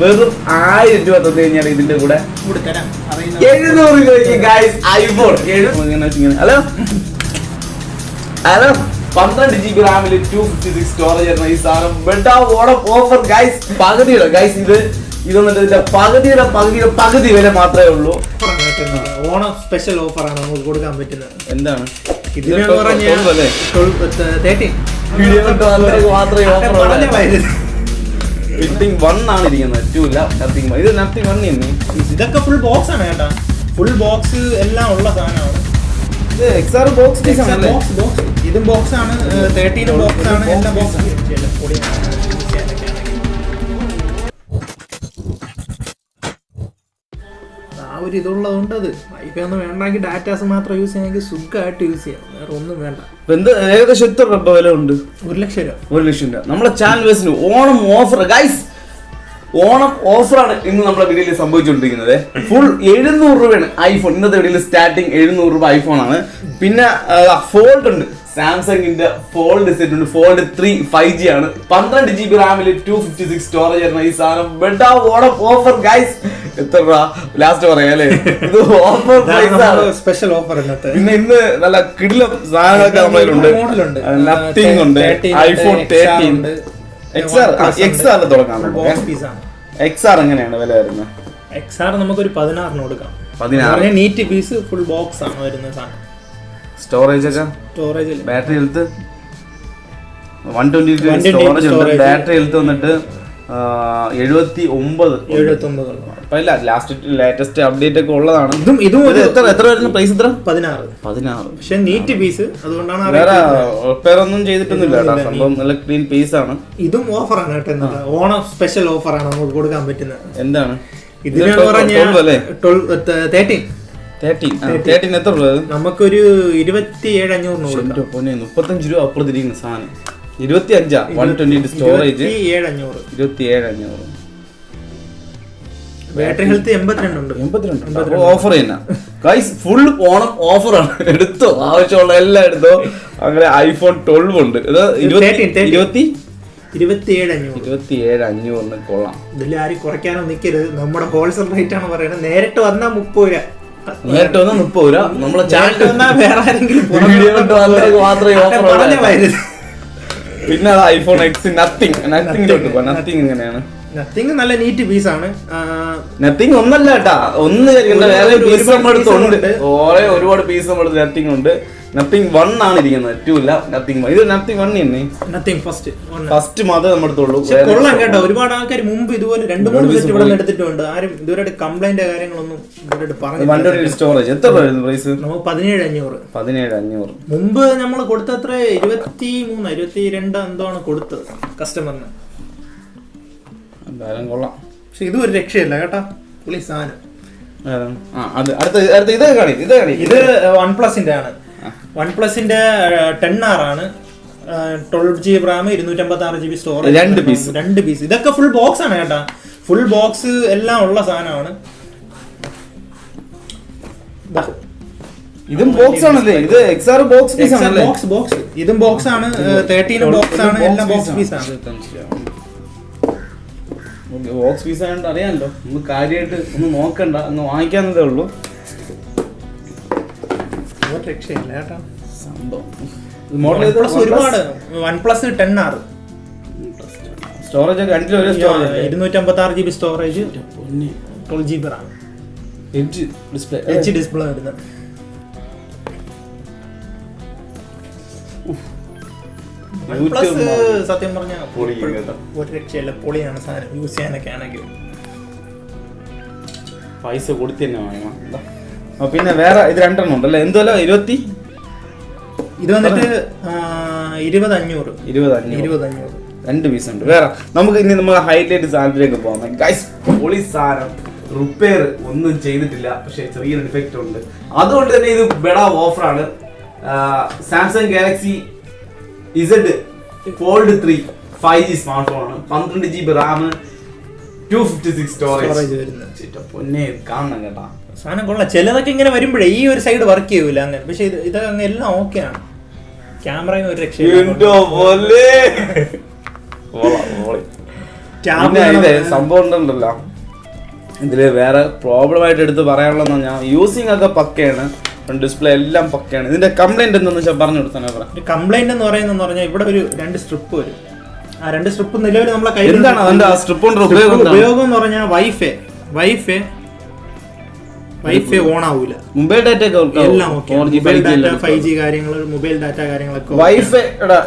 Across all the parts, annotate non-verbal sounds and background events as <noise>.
വെറും ആയിരം രൂപ തന്നു കഴിഞ്ഞാൽ ഇതിന്റെ കൂടെ എഴുന്നൂറ് രൂപയ്ക്ക് ഗൈസ് ഐഫോൺ. ഹലോ? ഹലോ? പന്ത്രണ്ട് ജി ബി റാമിൽ ടു ഫിഫ്റ്റി സിക്സ് സ്റ്റോറേജ് ആയിരുന്ന ഈ സാധനം. ബെഡ് ഓണം ഓഫർ ഗൈസ് പകുതിയുടെ ഗൈസ് ഇത് ഇതൊന്നും ഇതിന്റെ പകുതിയുടെ പകുതിയുടെ പകുതി വില മാത്രമേ ഉള്ളൂ. ഓണം സ്പെഷ്യൽ ഓഫറാണ് നമുക്ക് കൊടുക്കാൻ പറ്റുന്നത്. എന്താണ്? ഇതിനെന്ന് പറഞ്ഞാൽ തേർട്ടീൻ മാത്രമേ ഓഫർ ഉള്ളൂ. ഫിറ്റിംഗ് വൺ ആണ് ഇരിക്കുന്നത്. ടു ഇല്ല. നത്തിങ് ഇത് നത്തിങ് വൺ ഇന്ന് ഇതൊക്കെ ഫുൾ ബോക്സ് ആണ് കേട്ടാ. ഫുൾ ബോക്സ് എല്ലാം ഉള്ള സാധനമാണ്. ഇത് X R box box box ഇതും ബോക്സ് ആണ്. തേർട്ടീനും ബോക്സ് ആണ്. എല്ലാം ബോക്സ് ആ ഒരു ഇതുള്ളതുകൊണ്ട് അത് വൈഫൈ ഒന്നും വേണ്ടെങ്കിൽ ഡാറ്റാസ് മാത്രം യൂസ് ചെയ്യണമെങ്കിൽ സുഖമായിട്ട് യൂസ് ചെയ്യാം. വേറെ ഒന്നും വേണ്ട. ഇപ്പൊ എന്ത് ഏകദേശം എത്ര രൂപ വില ഉണ്ട്? ഒരു ലക്ഷം രൂപ. ഒരു ലക്ഷം രൂപ. നമ്മുടെ ചാനൽ ബേസിന് ഓണം ഓഫർ ഗൈസ് ഓണം ഓഫറാണ് ഇന്ന് നമ്മുടെ വീഡിയോയിൽ സംഭവിച്ചുകൊണ്ടിരിക്കുന്നത് ഫുൾ എഴുന്നൂറ് രൂപയാണ് ഐഫോൺ ഇന്നത്തെ വീഡിയോയിൽ സ്റ്റാർട്ടിങ് എഴുന്നൂറ് രൂപ ഐഫോൺ ആണ്. പിന്നെ ഫോൾഡ് ഉണ്ട്. സാംസങ്ങിന്റെ ഫോൾഡ് സെറ്റ് ഉണ്ട്. ഫോൾഡ് ത്രീ ഫൈവ് ജി ആണ്. പന്ത്രണ്ട് ജി ബി റാമിൽ ടു ഫിഫ്റ്റി സിക്സ് സ്റ്റോറേജ് ആയിരുന്നു ഈ സാധനം. ബെഡ് ഓണം ഓഫർ ഗൈസ് എത്ര രൂപ ലാസ്റ്റ് പറയാം അല്ലേ? ഇത് ഓഫർ പ്രൈസ് ആണ്. സ്പെഷ്യൽ ഓഫർ ഇന്നത്തെ. പിന്നെ ഇന്ന് നല്ല കിടിലം സാധനങ്ങളൊക്കെ നമ്മളിലുണ്ട് നത്തിങ് ഉണ്ട്. IPhone thirteen X R X തുടങ്ങാം. എക്സ് ആർ എങ്ങനെയാണ് വില വരുന്നത്? എക്സ് ആർ നമുക്കൊരു പതിനാറിന് കൊടുക്കാം. പതിനാറ്? നീറ്റ് പീസ് ഫുൾ ബോക്സ് ആണ് വരുന്ന സാധനം. സ്റ്റോറേജ് ഒക്കെ? Storage battery health one twenty 120 storage ഉണ്ട്. ബാറ്ററി ഹെൽത്ത് വന്നിട്ട് എഴുപത്തി ഒമ്പത് ഇല്ല ലാസ്റ്റ് ലേറ്റസ്റ്റ് അപ്ഡേറ്റ് ഒക്കെ ഉള്ളതാണ്. ഇതും ഇതും ഒരു എത്ര എത്ര വരുന്ന? പ്രൈസ് എത്ര? പതിനാറ്. പതിനാറ്. പക്ഷെ നീറ്റ് പീസ് അതുകൊണ്ടാണ് വേറെ റിപ്പയർ ഒന്നും ചെയ്തിട്ടൊന്നുമില്ല കേട്ടോ. സംഭവം നല്ല ക്ലീൻ പീസ് ആണ്. ഇതും ഓഫറാണ് കേട്ടോ. ഓണം സ്പെഷ്യൽ ഓഫറാണ് നമുക്ക് കൊടുക്കാൻ പറ്റുന്നത്. എന്താണ്? തേർട്ടീൻ തേർട്ടീൻ തേർട്ടീൻ എത്ര രൂപ? നമുക്കൊരു ഇരുപത്തി ഏഴ് അഞ്ഞൂറിന് കൊടുക്കാം. എന്റെ പൊന്നെ മുപ്പത്തഞ്ച് രൂപ അപ്പുറത്തിരിക്കുന്ന സാധനം. ഇരുപത്തി അഞ്ചാ വൺ ട്വന്റി സ്റ്റോറേജ് ഇരുപത്തി ഏഴ് അഞ്ഞൂറ്. അഞ്ഞൂറ് ബാറ്ററി ഹെൽത്ത് എൺപത്തിരണ്ട്. ഓഫർ തന്നെ ഗൈസ് ഫുൾ ഓണം ഓഫറാണ് എടുത്തോ. ആവശ്യമുള്ള എല്ലാം എടുത്തോ. അങ്ങനെ ഐഫോൺ ട്വൽവ് ഉണ്ട്. ഇത് ഇരുപത്തി 13, 13. ഇരുപത്തി ഇരുപത്തി ഏഴ് അഞ്ഞൂറ്. ഇരുപത്തി അഞ്ഞൂറിന് കൊള്ളാം. ഇതിൽ ആരും കുറയ്ക്കാനോ നിൽക്കരുത് നമ്മുടെ ഹോൾസെയിൽ റേറ്റ് ആണ് പറയുന്നത്. നേരിട്ട് വന്നാൽ മുപ്പത് രൂപ. നേരിട്ട് വന്നാൽ മുപ്പത് രൂപ നമ്മളെ ചാനൽ വന്നാൽ വേറെ ആരെങ്കിലും <laughs> മാത്രമേ ഓഫർ പിന്നെ ഐഫോൺ എക്സ് നത്തിങ് നത്തിങ്ങിലോട്ട് പോ നത്തിങ് എങ്ങനെയാണ് നത്തിങ് നല്ല നീറ്റ് പീസ് ആണ്. നത്തിങ് ഒന്നല്ല കേട്ടാ. ഒന്ന് വേറെ പീസ് piece ഓരോ ഒരുപാട് പീസ് നമ്മുടെ നത്തിങ് ഉണ്ട്. നത്തിങ് വൺ ആണ് ഇരിക്കുന്നത്. ടു ഇല്ല നത്തിങ് ഇത് നത്തിങ് വൺ തന്നെ നത്തിങ് ഫസ്റ്റ് ഫസ്റ്റ് മാത്രമേ നമ്മുടെ അടുത്തുള്ളൂ കൊള്ളാം കേട്ടോ. ഒരുപാട് ആൾക്കാർ മുമ്പ് ഇതുപോലെ രണ്ട് മൂന്ന് സെറ്റ് ഇവിടെ എടുത്തിട്ടുണ്ട്. ആരും ഇതുവരെ കംപ്ലൈന്റ് കാര്യങ്ങളൊന്നും ഇതുവരെ പറഞ്ഞു വൺ സ്റ്റോറേജ് എത്ര പ്രൈസ് നമുക്ക് പതിനേഴ് അഞ്ഞൂറ്. പതിനേഴ് അഞ്ഞൂറ്. മുമ്പ് നമ്മൾ കൊടുത്തത്ര ഇരുപത്തി മൂന്ന് ഇരുപത്തി രണ്ട് എന്തോ ആണ് കൊടുത്തത് കസ്റ്റമറിന് എന്തായാലും കൊള്ളാം. പക്ഷെ ഇത് ഒരു രക്ഷയില്ല കേട്ടാ. പുള്ളി സാധനം. ഏതാണ്? ആ അത് അടുത്ത അടുത്ത ഇത് കാണി ഇത് കാണി ഇത് വൺ പ്ലസിന്റെ ആണ്. വൺ പ്ലസിന്റെ ടെൻ ആർ ആണ്. ട്വൽവ് ജി ബി റാം ഇരുന്നൂറ്റമ്പത്തി ആറ് ജി ബി സ്റ്റോറേജ് രണ്ട് piece. രണ്ട് പീസ് ഇതൊക്കെ ഫുൾ ബോക്സ് ആണ് കേട്ടാ. ഫുൾ ബോക്സ് എല്ലാം ഉള്ള സാധനമാണ്. ഇതും ബോക്സ് ആണല്ലേ? ഇത് എക്സ് ആർ ബോക്സ് പീസ് ആണല്ലേ? ബോക്സ് ബോക്സ് ഇതും ബോക്സ് ആണ്. തേർട്ടീനും ബോക്സ് ആണ്. എല്ലാം ബോക്സ് പീസ് ആണ്. ബോക്സ് പീസ് ആയതുകൊണ്ട് അറിയാമല്ലോ ഒന്ന് കാര്യമായിട്ട് ഒന്ന് നോക്കണ്ട. ഒന്ന് വാങ്ങിക്കാന്നതേ ഉള്ളൂ. രക്ഷയില്ല കേട്ടോ. സംഭവം. മോഡൽ ഒരുപാട്. One plus ten R storage ഒക്കെ രണ്ടിലും ഒരേ സ്റ്റോറേജ് ഇരുന്നൂറ്റമ്പത്തി ആറ് G B storage twelve G B RAM display H display വരുന്നത്. പ്ലസ് സത്യം പറഞ്ഞ പൊളി. ഒരു രക്ഷയല്ല പൊളിയാണ് സാധനം. യൂസ് ചെയ്യാനൊക്കെ ആണെങ്കിൽ. പൈസ കൊടുത്തു തന്നെ വാങ്ങണം പിന്നെ വേറെ ഇത് രണ്ടെണ്ണം ഉണ്ടല്ലേ എന്തോലോ ഇരുപത്തി? ഇത് വന്നിട്ട് ഇരുപത് അഞ്ഞൂറ് ഇരുപത് അഞ്ഞൂറ് ഇരുപത് അഞ്ഞൂറ് രണ്ട് പീസ് ഉണ്ട്. വേറെ നമുക്ക് ഇനി നമ്മൾ ഹൈലൈറ്റ് സാധനത്തിലേക്ക് പോകാം. ഗൈസ് പൊളി സാധനം. റിപ്പയർ ഒന്നും ചെയ്തിട്ടില്ല. പക്ഷേ ചെറിയൊരു ഡിഫക്റ്റ് ഉണ്ട്. അതുകൊണ്ട് തന്നെ ഇത് ബെഡ ഓഫറാണ് Samsung Galaxy Z fold three five G smart phone ആണ് പന്ത്രണ്ട് G B RAM two fifty six storage പൊന്നെ കാണണം കേട്ടാ. സാധനം കൊള്ളാം. ചിലതൊക്കെ ഇങ്ങനെ വരുമ്പോഴേ ഈ ഒരു സൈഡ് വർക്ക് ചെയ്യൂല അങ്ങനെ. പക്ഷെ ഇത് ഇതൊക്കെ അങ്ങ് എല്ലാം ഓക്കെ ആണ്. ക്യാമറയും ഒരു. ഇത് സംഭവം ഉണ്ടല്ലോ. ഇതിൽ വേറെ പ്രോബ്ലം ആയിട്ട് എടുത്ത് പറയാനുള്ളതെന്ന് പറഞ്ഞാൽ യൂസിങ് ഒക്കെ പക്കയാണ്. ഡിസ്പ്ലേ എല്ലാം പക്കയാണ്. ഇതിന്റെ കംപ്ലൈന്റ് എന്താണെന്ന് വെച്ചാൽ പറഞ്ഞു കൊടുത്താൽ പറ കംപ്ലൈന്റ് എന്ന് പറയുന്നത് പറഞ്ഞാൽ ഇവിടെ ഒരു രണ്ട് സ്ട്രിപ്പ് വരും. ആ രണ്ട് സ്ട്രിപ്പ് നിലവിൽ നമ്മളെ കയ്യിൽ എന്താണ്? അതിന്റെ ആ സ്ട്രിപ്പ് കൊണ്ട് ഉപയോഗം എന്താണ്? ഉപയോഗം എന്ന് പറഞ്ഞാൽ വൈഫൈ വൈഫൈ വൈഫൈ ഓൺ ആവൂല. മൊബൈൽ ഡാറ്റ ഒക്കെ എല്ലാം okay mobile data five G കാര്യങ്ങൾ മൊബൈൽ ഡാറ്റ കാര്യങ്ങളൊക്കെ okay. വൈഫൈ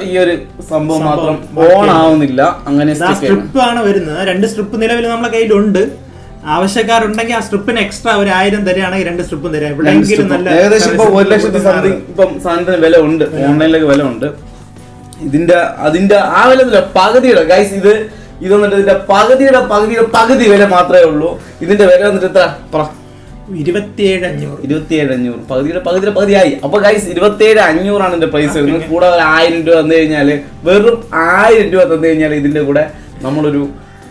ഈ ഒരു സംഭവം മാത്രം ഓൺ ആവുന്നില്ല. അങ്ങനെ stick. സ്ട്രിപ്പ് ആണ് വരുന്നത്. രണ്ട് സ്ട്രിപ്പ് നിലവിൽ നമ്മളെ കയ്യിലുണ്ട്. ആവശ്യക്കാരുണ്ടെങ്കിൽ ആ സ്ട്രിപ്പിന് എക്സ്ട്രാ ഒരു ആയിരം തരികയാണെങ്കിൽ രണ്ട് സ്ട്രിപ്പും തരാം എവിടെയെങ്കിലും നല്ല ഏകദേശം ഇപ്പൊ ഒരു ലക്ഷത്തി സംതിങ് ഇപ്പം സാധനത്തിന് വില ഉണ്ട് ഓൺലൈനിലേക്ക് വില ഉണ്ട് ഇതിന്റെ അതിന്റെ ആ വില ഒന്നുമില്ല പകുതിയുടെ. ഗൈസ് ഇത് ഇത് വന്നിട്ട് ഇതിന്റെ പകുതിയുടെ പകുതിയുടെ പകുതി വില മാത്രമേ ഉള്ളൂ. ഇതിന്റെ വില വന്നിട്ട് എത്ര? പറ. ഇരുപത്തിയേഴ് അഞ്ഞൂറ്. ഇരുപത്തിയേഴ് അഞ്ഞൂറ്. പകുതിയുടെ പകുതിയുടെ പകുതിയായി. അപ്പൊ ഗൈസ് ഇരുപത്തിയേഴ് അഞ്ഞൂറാണ് ഇതിന്റെ പ്രൈസ് വരുന്നത്. കൂടെ ഒരു ആയിരം രൂപ തന്നു കഴിഞ്ഞാൽ വെറും ആയിരം രൂപ തന്നു കഴിഞ്ഞാൽ ഇതിന്റെ കൂടെ നമ്മളൊരു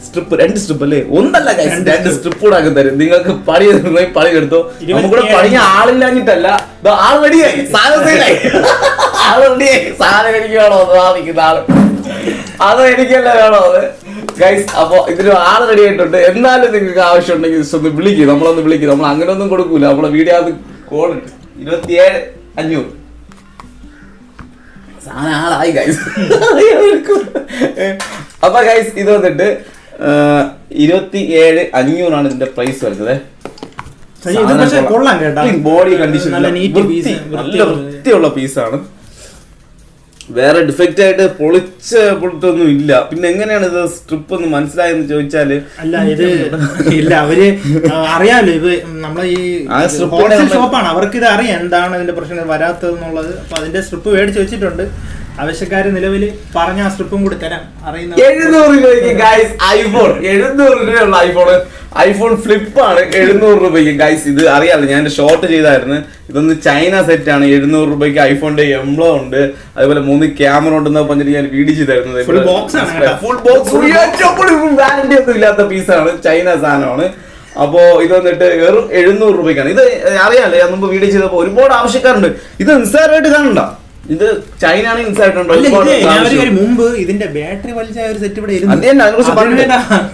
സ്ട്രിപ്പ് രണ്ട് സ്ട്രിപ്പ് അല്ലേ? ഒന്നല്ല രണ്ട് സ്ട്രിപ്പ് കൂടെ ആക്കി തരും. നിങ്ങൾക്ക് പണി പണി എടുത്തോ. നമുക്കിവിടെ പണിയ ആളില്ലാഞ്ഞിട്ടല്ല. ആൾ റെഡിയായി. സാധനം സെയിലായി. ആൾ റെഡിയായി. സാധനം എനിക്ക് വേണോ? അത് ആ നിൽക്കുന്ന ആൾ. അത് എനിക്കല്ല വേണോ? അത് ഗൈസ് അപ്പൊ ഇതിന് ആൾ റെഡി ആയിട്ടുണ്ട്. എന്നാലും നിങ്ങൾക്ക് ആവശ്യം ഉണ്ടെങ്കിൽ ഒന്ന് വിളിക്കും. നമ്മളൊന്ന് വിളിക്കും. നമ്മൾ അങ്ങനെ ഒന്നും കൊടുക്കൂല. നമ്മളെ വീഡിയോ അത് കോൾ ഇരുപത്തിയേഴ് അഞ്ഞൂറ്. സാധനം ആളായി ഗൈസ് <laughs> അപ്പൊ ഗൈസ് ഇത് വന്നിട്ട് ഇരുപത്തി ഏഴ് അഞ്ഞൂറാണ് ഇതിന്റെ പ്രൈസ് വരുന്നത്. ബോഡി കണ്ടീഷൻ നല്ല വൃത്തിയുള്ള- പീസാണ് വേറെ ഡിഫക്റ്റ് ആയിട്ട് പൊളിച്ച പൊളിട്ടൊന്നും ഇല്ല. പിന്നെ എങ്ങനെയാണ് ഇത് സ്ട്രിപ്പ് ഒന്ന് മനസ്സിലായെന്ന് ചോദിച്ചാൽ അല്ല ഇത് ഇല്ല അവർ അറിയാലോ ഇത് നമ്മളെ ഈ ഷോപ്പാണ് അവർക്ക് ഇത് അറിയാം എന്താണ് ഇതിന്റെ പ്രശ്നം വരാത്തത് എന്നുള്ളത് അപ്പൊ അതിന്റെ സ്ട്രിപ്പ് മേടിച്ച് വെച്ചിട്ടുണ്ട്. ആവശ്യക്കാര് നിലവിൽ പറഞ്ഞ ആ സ്ട്രിപ്പും കൂടി തരാം. അറിയുന്ന എഴുന്നൂറ് രൂപയ്ക്ക് ഗൈസ് ഐഫോൺ എഴുന്നൂറ് രൂപയുള്ള ഐഫോൺ ഐഫോൺ ഫ്ലിപ്പ് ആണ് എഴുന്നൂറ് രൂപയ്ക്ക്. ഗൈസ് ഇത് അറിയാലോ ഞാൻ ഷോർട്ട് ചെയ്തായിരുന്നു. ഇതൊന്ന് ചൈന സെറ്റ് ആണ്. എഴുന്നൂറ് രൂപയ്ക്ക് ഐഫോണിന്റെ എംബ്ലോ ഉണ്ട്. അതുപോലെ മൂന്ന് ക്യാമറ ഉണ്ടെന്ന് പറഞ്ഞിട്ട് ഞാൻ വീഡിയോ ചെയ്തായിരുന്നു ഫുൾ ബോക്സ് ഫുൾ ബോക്സ് വാലന്റി ഒന്നും ഇല്ലാത്ത പീസാണ് ചൈന സാധനമാണ്. അപ്പോ ഇത് വന്നിട്ട് വെറും എഴുന്നൂറ് രൂപയ്ക്കാണ്. ഇത് അറിയാലോ ഞാൻ മുമ്പ് വീഡിയോ ചെയ്തപ്പോ ഒരുപാട് ആവശ്യക്കാരുണ്ട്. ഇത് നിസ്സാരമായിട്ട് കാണണ്ട. ഇത് ചൈന ആണ് ആവശ്യം. കാര്യം മുമ്പ് ഇതിന്റെ ബാറ്ററി വലിച്ച ഒരു സെറ്റ് ഇവിടെ.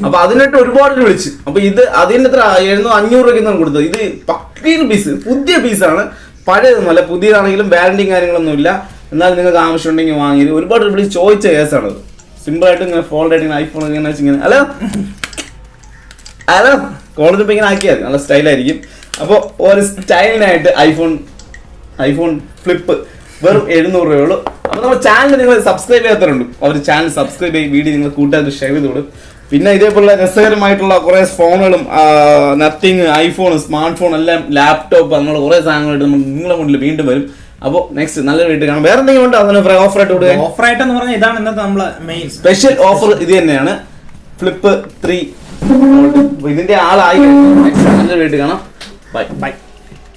അപ്പൊ അതിനായിട്ട് ഒരുപാട് വിളിച്ച്. അപ്പൊ ഇത് അതിന്റെ എത്ര? എഴുന്നൂറ് അഞ്ഞൂറ് രൂപയ്ക്ക് കൊടുത്തത്. ഇത് പക്കീൻ പീസ് പുതിയ പീസാണ് പഴയതൊന്നുമല്ല പുതിയതാണെങ്കിലും വാറണ്ടിയും കാര്യങ്ങളൊന്നും ഇല്ല. എന്നാൽ നിങ്ങൾക്ക് ആവശ്യമുണ്ടെങ്കിൽ വാങ്ങി. ഒരുപാട് വിളിച്ച് ചോദിച്ച കേസാണ് സിമ്പിൾ ആയിട്ട് ഇങ്ങനെ ഫോൾഡ് ആയിട്ട് ഇങ്ങനെ ഐഫോൺ ഇങ്ങനെ വെച്ചിങ്ങനെ ഹലോ? ഹലോ? കോളേജിൽ ഇപ്പൊ ഇങ്ങനെ ആക്കിയാൽ നല്ല സ്റ്റൈലായിരിക്കും അപ്പോൾ ഒരു സ്റ്റൈലിനായിട്ട് ഐഫോൺ ഐഫോൺ ഫ്ലിപ്പ് വെറും എഴുന്നൂറ് രൂപയുള്ളൂ അപ്പൊ നമ്മുടെ ചാനൽ നിങ്ങൾ സബ്സ്ക്രൈബ് ചെയ്യാത്തവരുണ്ട്. അവർ ചാനൽ സബ്സ്ക്രൈബ് ചെയ്ത് വീഡിയോ നിങ്ങൾ കൂട്ടുകാർ ഷെയർ ചെയ്ത് കൊടുക്കും. പിന്നെ ഇതേപോലെ രസകരമായിട്ടുള്ള കുറേ ഫോണുകളും നത്തിങ് ഐഫോൺ സ്മാർട്ട് ഫോൺ എല്ലാം ലാപ്ടോപ്പ് അങ്ങനെ കുറേ സാധനങ്ങളായിട്ട് നമ്മൾ നിങ്ങളുടെ മുന്നിൽ വീണ്ടും വരും. അപ്പോൾ നെക്സ്റ്റ് നല്ല വീട്ടിൽ കാണാം. വേറെ എന്തെങ്കിലും ഉണ്ടോ? അതിന് ഓഫർ ആയിട്ട് കൊടുക്കുക ഓഫർ ആയിട്ടെന്ന് പറഞ്ഞാൽ ഇതാണ് ഇന്നത്തെ നമ്മളെ മെയിൻ സ്പെഷ്യൽ ഓഫർ ഇത് തന്നെയാണ്. ഫ്ലിപ്പ് ത്രീ ഇതിന്റെ ആളായി. നെക്സ്റ്റ് നല്ല വീട്ടിൽ കാണാം. Bye bye